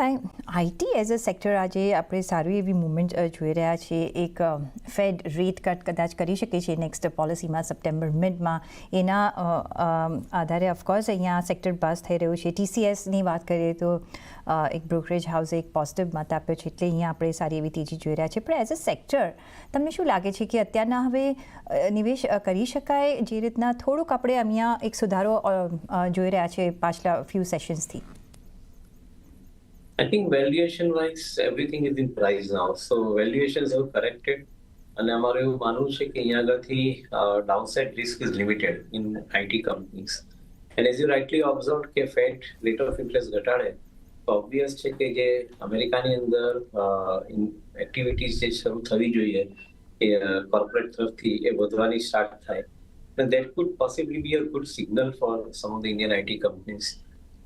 ભાઈ IT as a sector આજે આપણે સારી એવી મુવમેન્ટ જોઈ રહ્યા છીએ. એક ફેડ રેટ કટ કદાચ કરી શકે છે નેક્સ્ટ પોલિસીમાં સપ્ટેમ્બર મિડમાં એના આધારે ઓફકોર્સ અહીંયા સેક્ટર પાસ થઈ રહ્યું છે. ટીસીએસની વાત કરીએ તો એક બ્રોકરેજ હાઉસે એક પોઝિટિવ મત આપ્યો છે એટલે અહીંયા આપણે સારી એવી તેજી જોઈ રહ્યા છે પણ એઝ અ સેક્ટર તમને શું લાગે છે કે અત્યારના હવે નિવેશ કરી શકાય? જે રીતના થોડુંક આપણે અહીંયા એક સુધારો જોઈ રહ્યા છે પાછલા ફ્યુ સેશન્સથી I think valuation wise everything is in price now. So valuations have corrected. અને અમારું એવું માનવું છે કે અહીંયા આગળથી downside risk is limited in IT companies and as you rightly observe કે ફેડ રેટ ઓફ ઇન્ટરેસ્ટ ઘટાડે તો ઓબ્વિયસ છે કે જે અમેરિકાની અંદર એક્ટિવિટીઝ જે શરૂ થવી જોઈએ એ કોર્પોરેટ તરફથી એ વધવાની સ્ટાર્ટ થાય and that could possibly be a good signal for some of the Indian IT companies.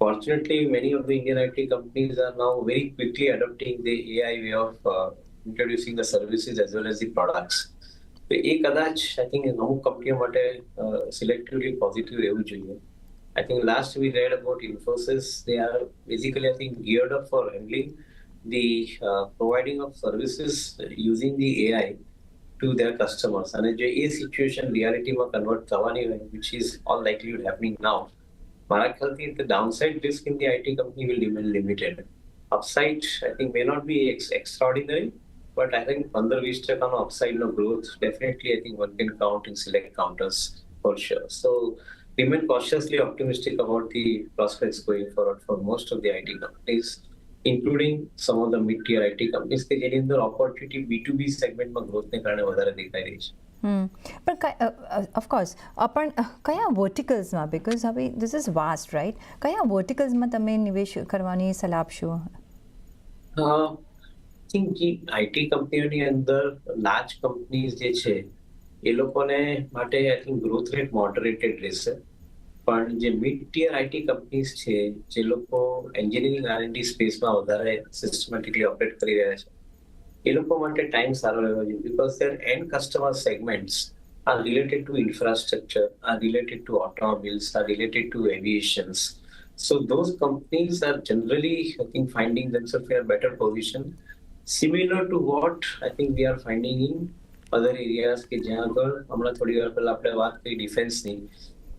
Fortunately, many of the Indian IT companies are now very quickly adopting the AI way of uh, introducing the services as well as the products. તો એ કદાચ I think અમુક કંપનીઓ માટે સિલેક્ટિવલી positive રહેવું જોઈએ I think last we read about Infosys, they are basically, I think, geared up for handling the uh, providing of services using the AI to their customers. અને જો એ situation રિયાલિટીમાં convert થવાની હોય which is all likelihood happening now Marak is the downside risk in the IT company will remain limited. Upside, I think, may not be ex- extraordinary, but I think under which kind of upside no growth, definitely, I think one can count in select counters for sure. So remain cautiously optimistic about the prospects going forward for most of the IT companies, including some of the mid-tier IT companies. They get in the opportunity B2B segment, growth ne karne vadhare પણ of course પણ કયા વર્ટિકલ્સમાં because હવે this is vast right કયા વર્ટિકલ્સમાં તમે નિવેશ કરવાની સલાહ આપશો? થિંક જે આઈટી કંપનીઓની અંદર લાર્જ કંપનીઝ જે છે, એ લોકોને માટે I think growth rate moderated રહેશે. પણ જે મિડ ટિયર આઈટી કંપનીઝ છે, જે લોકો એન્જિનિયરિંગ આરએનડી સ્પેસમાં વધારે સિસ્ટમેટિકલી ઓપરેટ કરી રહ્યા છે એ લોકો માટે ટાઈમ સારો રહેવો જોઈએ because their end customer segments are related to infrastructure are related to automobiles are related to aviations So those companies are generally, I think, finding themselves in a better position, similar to what I think we are finding in other areas કે જ્યાં આગળ હમણાં થોડી વાર પહેલા આપણે વાત કરી ડિફેન્સની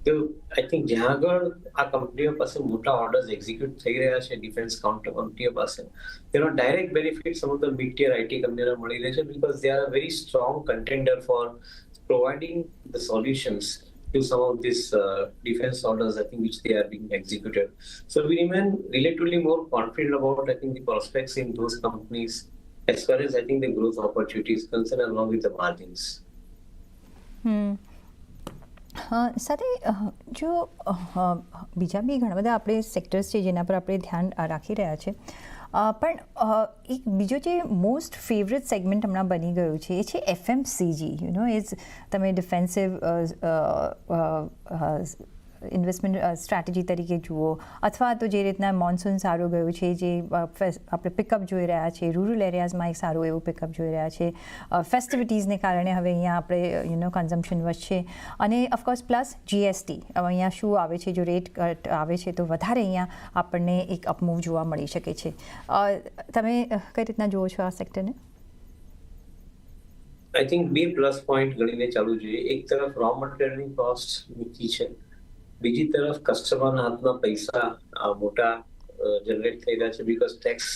તો આઈ થિંક જ્યાં આગળ આ કંપનીઓ પાસે મોટા ઓર્ડર્સ એક્ઝિક્યુટ થઈ રહ્યા છે ડિફેન્સ કાઉન્ટર કંપનીઓ પાસે તેનો direct benefit some of the mid tier IT કંપનીઓને મળી રહે છે because they are a very strong contender for providing the solutions to some of these uh, defense orders, I think, which they are being executed. So we remain relatively more confident about, I think, the prospects in those companies as far as I think the growth opportunities concerned, along with the margins. Hmm uh, સાથે જો બીજા બી ઘણા બધા આપણે sectors છે જેના પર આપણે ધ્યાન રાખી રહ્યા છે. પણ એક બીજો જે મોસ્ટ ફેવરેટ સેગમેન્ટ હમણાં બની ગયું છે એ છે એફએમસીજી યુ નો ઇઝ તમે ડિફેન્સિવ ઇન્વેસ્ટમેન્ટ સ્ટ્રેટેજી તરીકે જુઓ, અથવા તો જે રીતના મોન્સૂન સારું ગયું છે, જે આપણે પિકઅપ જોઈ રહ્યા છે રૂરલ એરિયાઝમાં એક સારું એવું પિકઅપ જોઈ રહ્યા છે. ફેસ્ટિવિટીઝને કારણે હવે અહીંયા આપણે યુ નો કન્ઝમ્પશન વધશે. અને ઓફકોર્સ પ્લસ જીએસટી હવે અહીંયા શું આવે છે, જો રેટ કટ આવે છે, તો વધારે અહીંયા આપણને એક અપમૂવ જોવા મળી શકે છે. તમે કઈ રીતના જુઓ છો આ સેક્ટરને આઈ થિંક બે પ્લસ પોઈન્ટ ગણીને ચાલવું જોઈએ. એક તરફ રો મટીરિયલની કોસ્ટ નીચી છે. બીજી તરફ કસ્ટમરના હાથમાં પૈસા મોટા જનરેટ થઈ રહ્યા છે બીકોઝ ટેક્સ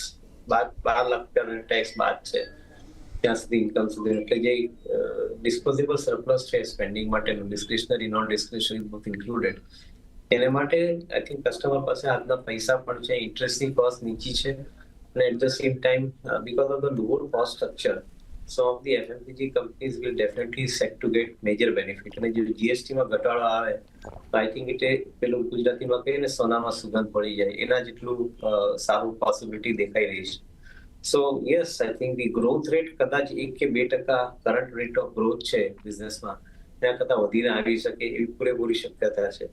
બાદ, બાર લાખ ટેક્સ બાદ છે. ત્યાં સુધી ઇન્કમ સુધી. એટલે જે ડિસ્પોઝેબલ સરપ્લસ છે સ્પેન્ડિંગ માટેનું discretionary non discretionary book included એને માટે આઈ થિંક કસ્ટમર પાસે હાથના પૈસા પણ છે ઇન્ટરેસ્ટની કોસ્ટ નીચી છે. અને at the same time because of the lower cost structure some of the FMCG companies will definitely set to get major benefit. અને જો જીએસટીમાં ઘટાડો આવે, તો આઈ થિંક એટલે પેલું ગુજરાતીમાં કહીએ ને, સોનામાં સુગંધ પડી જાય. એના જેટલું સારું પોસિબિલિટી દેખાઈ રહી છે. So yes I think the growth rate કદાચ એક કે બે ટકા કરંટ રેટ ઓફ ગ્રોથ છે બિઝનેસમાં ત્યાં કરતાં વધીને આવી શકે એવી પૂરેપૂરી શક્યતા છે.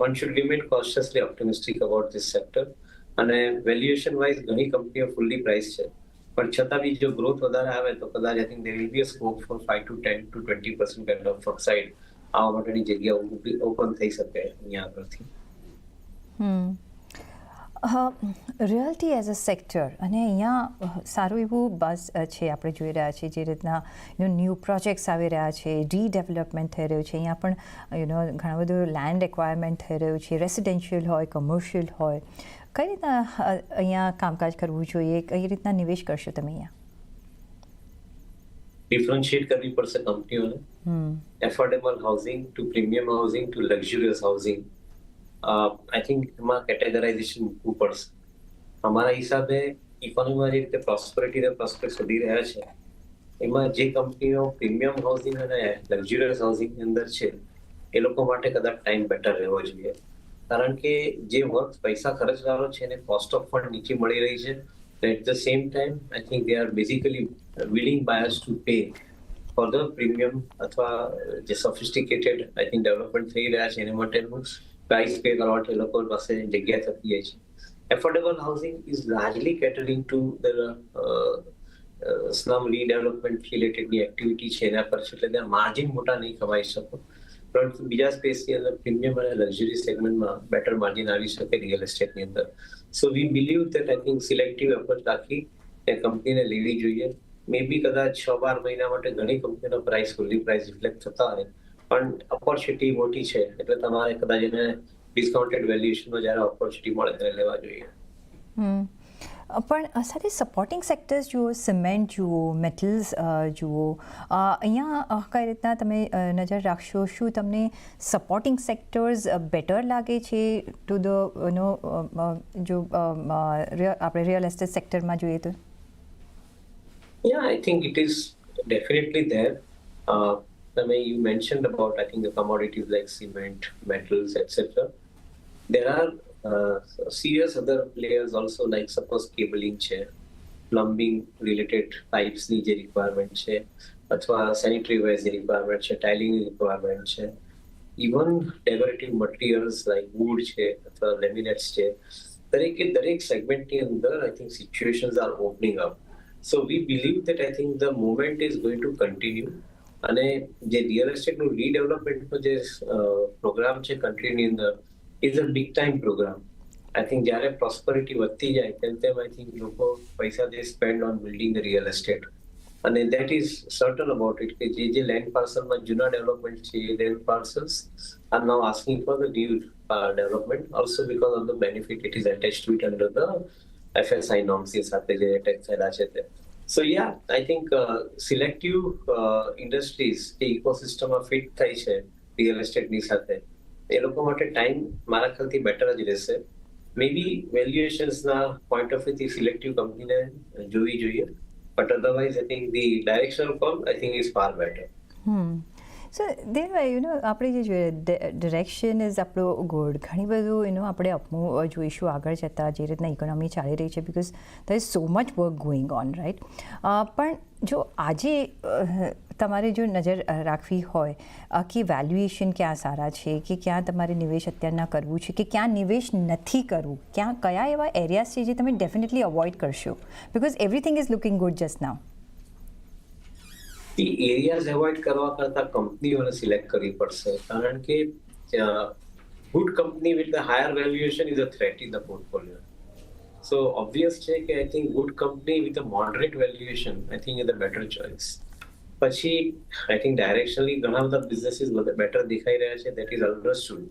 One should remain consciously optimistic about this sector અને વેલ્યુએશન વાઇઝ ઘણી કંપનીઓ ફૂલ્લી પ્રાઇસ છે. પણ છતાં બી જો ગ્રોથ વધારે આવે તો કદાચ I think there will be a scope for 5 to ten to twenty percent kind of upside આવવા માટેની જગ્યા ઓપન થઈ શકે અહીંયા આગળથી. Hmm. Realty as a sector અને અહીંયા સારું એવું બસ છે આપણે જોઈ રહ્યા છીએ જે રીતના યુ ન્યૂ પ્રોજેક્ટ્સ આવી રહ્યા છે રીડેવલપમેન્ટ થઈ રહ્યું છે. અહીંયા પણ યુ નો ઘણું બધું લેન્ડ એક્વાયરમેન્ટ થઈ રહ્યું છે રેસિડેન્શિયલ હોય કમર્શિયલ હોય. કઈ રીતના અહીંયા કામકાજ કરવું જોઈએ? કઈ રીતના નિવેશ કરશો તમે અહીંયા? ડિફરન્શિયેટ કરવી પડશે કંપનીઓને. Affordable housing to premium housing to luxurious housing I think એમાં કેટેગરાઇઝેશન મૂકવું પડશે. અમારા હિસાબે ઇકોનોમીમાં જે રીતે પ્રોસ્પરિટી અને પ્રોસ્પેક્ટ વધી રહ્યા છે એમાં જે કંપનીઓ પ્રીમિયમ હાઉસિંગ અને લક્ઝુરિયસ હાઉસિંગની અંદર છે એ લોકો માટે કદાચ ટાઈમ બેટર રહેવો જોઈએ. કારણ કે જે વર્ક પૈસા ખર્ચવાનો છે એને કોસ્ટ ઓફ ફંડ નીચે મળી રહી છે. At the same time I think they are basically willing buyers to pay for the premium અથવા જે સોફિસ્ટિકેટેડ આઈ થિંક ડેવલપમેન્ટ થઈ રહ્યા છે એના માટેનું પ્રાઇસ પે કરવા માટે લોકો પાસે જગ્યા થતી જાય છે. Affordable housing is largely catering to the slum redevelopment રિલેટેડની activity છે એના પર છે. એટલે ત્યાં માર્જિન મોટા નહીં કમાઈ શકો. પરંતુ બીજા સ્પેસની અંદર પ્રીમિયમ અને લક્ઝરી સેગમેન્ટમાં બેટર માર્જિન આવી શકે રિયલ એસ્ટેટની અંદર. So we believe that I think selective effort રાખી એ કંપનીને લેવી જોઈએ. મે બી કદાચ છ બાર મહિના માટે ઘણી કંપનીનો પ્રાઇસ ફુલ્લી પ્રાઇસ રિફ્લેક્ટ થતા હોય. પણ ઓપોર્ચ્યુનિટી મોટી છે. એટલે તમારે કદાચ એને ડિસ્કાઉન્ટેડ વેલ્યુએશનમાં જ્યારે ઓપોર્ચ્યુનિટી મળે ત્યારે લેવા જોઈએ. હમ. અ, પણ અ, સાથે સપોર્ટિંગ સેક્ટર્સ જુઓ સિમેન્ટ જુઓ મેટલ્સ જુઓ અ, અહીંયા અ, કઈ રીતના તમે અ, નજર રાખશો શું તમને સપોર્ટિંગ સેક્ટર્સ બેટર લાગે છે ટુ ધ નો જો અ, અ, રિય- આપણે રિયલ એસ્ટેટ સેક્ટરમાં જોઈએ તો Yeah, I think it is definitely there. Uh, I mean, you mentioned about I think the commodities like cement, metals, etc. There are uh, serious other players also like suppose cabling છે plumbing related pipes ની જે requirement છે અથવા wise ની requirement છે tiling ની requirement છે even decorative materials like wood છે અથવા laminates છે દરેકે દરેક સેગમેન્ટની અંદર I think situations are opening up so we believe that I think the movement is going to continue અને જે રિયલ એસ્ટેટનું રીડેવલપમેન્ટનો જે પ્રોગ્રામ છે કન્ટ્રીની અંદર is a big time programme I think જ્યારે પ્રોસ્પરિટી વધતી જાય તેમ તેમ આઈ થિંક લોકો પૈસા they spend on building the real estate અને that is certain about it કે જે જે લેન્ડ પાર્સલમાં જૂના ડેવલપમેન્ટ છે એ land parcels are now asking for the new development also because of the benefit it is attach to it under the FSI norms એ સાથે જે અટેચ થયેલા છે તે so yeah I think selective industries જે ઇકોસિસ્ટમમાં ફિટ થઈ છે રિયલ એસ્ટેટની સાથે એ લોકો માટે ટાઈમ મારા ખ્યાલથી બેટર જ રહેશે. મે બી વેલ્યુએશન્સના પોઈન્ટ ઓફ વ્યૂથી સિલેક્ટિવ કંપનીને જોવી જોઈએ. But otherwise I think the directional call I think is far better so there you know આપણે જે જોઈએ ડિરેક્શન ઇઝ આપણો ગુડ ઘણી બધું એનું આપણે અપમું જોઈશું આગળ જતાં, જે રીતના ઇકોનોમી ચાલી રહી છે because there is so much work going on right પણ જો આજે તમારે જો નજર રાખવી હોય કે વેલ્યુએશન ક્યાં સારા છે, કે ક્યાં તમારે નિવેશ અત્યારના કરવું છે, કે ક્યાં નિવેશ નથી કરવું, ક્યાં, કયા એવા એરિયાઝ છે જે તમે ડેફિનેટલી અવોઇડ કરશો? Because everything is looking good just now A areas avoid કરવા કરતા કંપનીઓને સિલેક્ટ કરવી પડશે. કારણ કે good company with the higher valuation is a threat in the portfolio so obvious છે કે I think good company with a moderate valuation I think is a better choice પછી આઈ થિંક ડાયરેક્શનલી ઘણા બધા businesses better દેખાઈ રહ્યા છે that is understood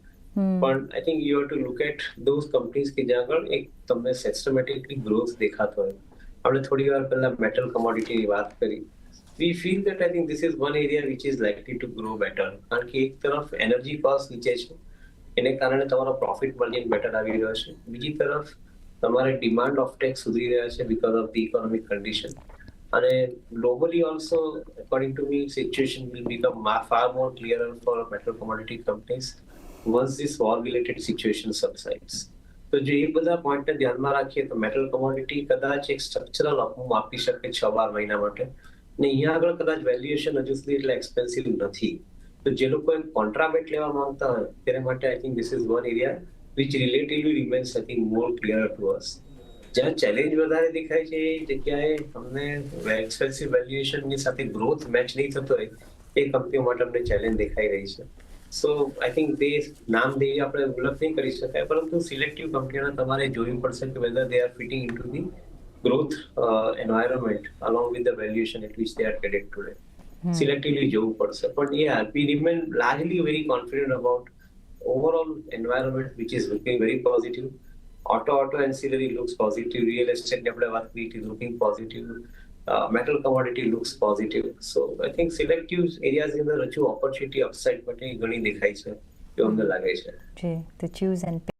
પણ I think you have to look at those companies કે જ્યાં આગળ એક તમને સિસ્ટમેટિકલી ગ્રોથ દેખાતો હોય. આપણે થોડી વાર પહેલા મેટલ કમોડિટીની વાત કરી. We feel that I think this is one area which is likely to grow better કારણ કે એક તરફ એનર્જી કોસ્ટ નીચે છે. એને કારણે તમારો પ્રોફિટ માર્જિન બેટર આવી રહ્યો છે. બીજી તરફ તમારે ડિમાન્ડ ઓફ ટેક્સ સુધરી રહ્યા છે because of the economic condition અને globally also according to me situation will become far more clear for metal commodity companies once this war related situation subsides. તો જો એ બધા પોઈન્ટને ધ્યાનમાં રાખીએ તો મેટલ કોમોડિટી કદાચ એક સ્ટ્રક્ચરલ અપમૂવ આપી શકે છ બાર મહિના માટે. ને અહીંયા આગળ કદાચ વેલ્યુએશન હજુ સુધી એટલે એક્સપેન્સિવ નથી. તો જે લોકો એમ કોન્ટ્રાબેટ લેવા માંગતા હોય, તેના માટે I think this is one area which relatively remains I think more clear to us જ્યાં ચેલેન્જ વધારે દેખાય છે, એ જગ્યાએ અમને એક્સપેન્સિવ વેલ્યુએશનની સાથે ગ્રોથ મેચ નહીં થતો હોય, એ કંપનીઓ માટે અમને ચેલેન્જ દેખાઈ રહી છે. સો આઈ થિંક તે નામ દે આપણે ઉપલબ્ધ નહીં કરી શકાય, પરંતુ સિલેક્ટિવ કંપનીઓને તમારે જોવી પડશે કે whether they are fitting in to the growth environment along with the valuation at which they are traded today selectively જોવું પડશે પણ yeah we remain largely very confident about overall environment which is looking very positive auto auto ancillary looks positive real એસ્ટેટની આપણે વાત કરી it looking positive metal commodity looks positive so I think selective એરિયાઝની અંદર હજુ opportunity upside માટે ઘણી દેખાય છે એવું અમને લાગે છે જી તો ચૂઝ એન્ડ